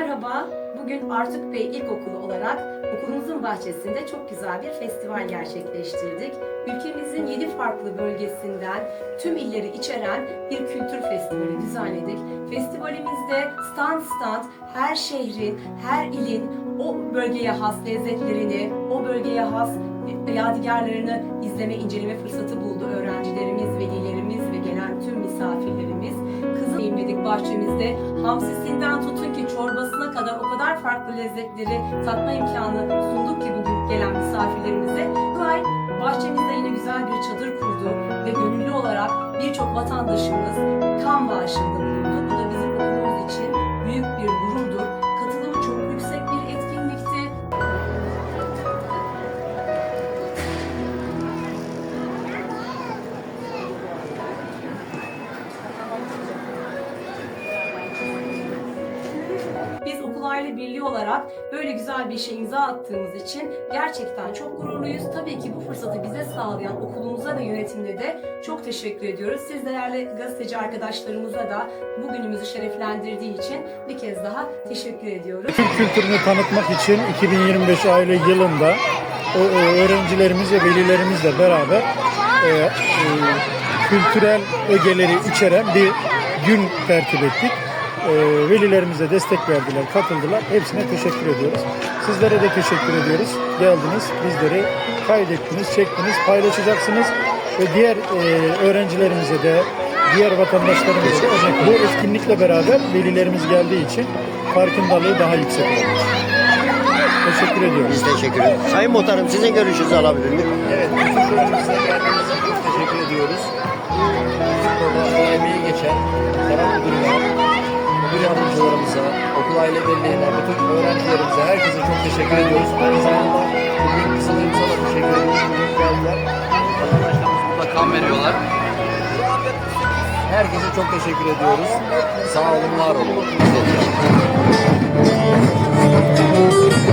Merhaba, bugün Artuk Bey İlkokulu olarak okulumuzun bahçesinde çok güzel bir festival gerçekleştirdik. Ülkemizin 7 farklı bölgesinden tüm illeri içeren bir kültür festivali düzenledik. Festivalimizde stand stand her şehrin, her ilin o bölgeye has lezzetlerini, o bölgeye has yadigarlarını izleme, inceleme fırsatı buldu öğrencilerimiz, velilerimiz ve gelen tüm misafirlerimiz. Kızıl yemledik bahçemizde. Hamsisinden tutun ki kadar farklı lezzetleri tatma imkanı sunduk ki bugün gelen misafirlerimize. Bu ay bahçemizde yine güzel bir çadır kurdu ve gönüllü olarak birçok vatandaşımız kan bağışında bulundu. Aile birliği olarak böyle güzel bir şey imza attığımız için gerçekten çok gururluyuz. Tabii ki bu fırsatı bize sağlayan okulumuza ve yönetimine de çok teşekkür ediyoruz. Siz değerli gazeteci arkadaşlarımıza da bugünümüzü şereflendirdiği için bir kez daha teşekkür ediyoruz. Türk kültürünü tanıtmak için 2025 aile yılında o öğrencilerimiz ve velilerimizle beraber e, e, kültürel ögeleri içeren bir gün tertip ettik. E, velilerimize destek verdiler, katıldılar. Hepsine teşekkür ediyoruz. Sizlere de teşekkür ediyoruz. Geldiniz, bizleri kaydettiniz, çektiniz, paylaşacaksınız ve diğer e, öğrencilerimize de diğer vatandaşlarımıza da örnek bu etkinlikle beraber velilerimiz geldiği için farkındalığı daha yüksek olmuş. Teşekkür ediyoruz. Biz teşekkür ederiz. Sayın Muhtarım sizin görüşünüzü alabilir miyim? Evet, bütün şölenimize geldiğiniz için çok teşekkür ediyoruz. Burada o emeği geçen okul aile birliğine, bütün öğrencilerimize, herkese çok teşekkür ediyoruz. Aynı zamanda bugün kısalığımıza da teşekkür ediyoruz. Geldiler. Vatandaşlarımız burada kan veriyorlar. Herkese çok teşekkür ediyoruz. Sağ olun, var olun. Biz.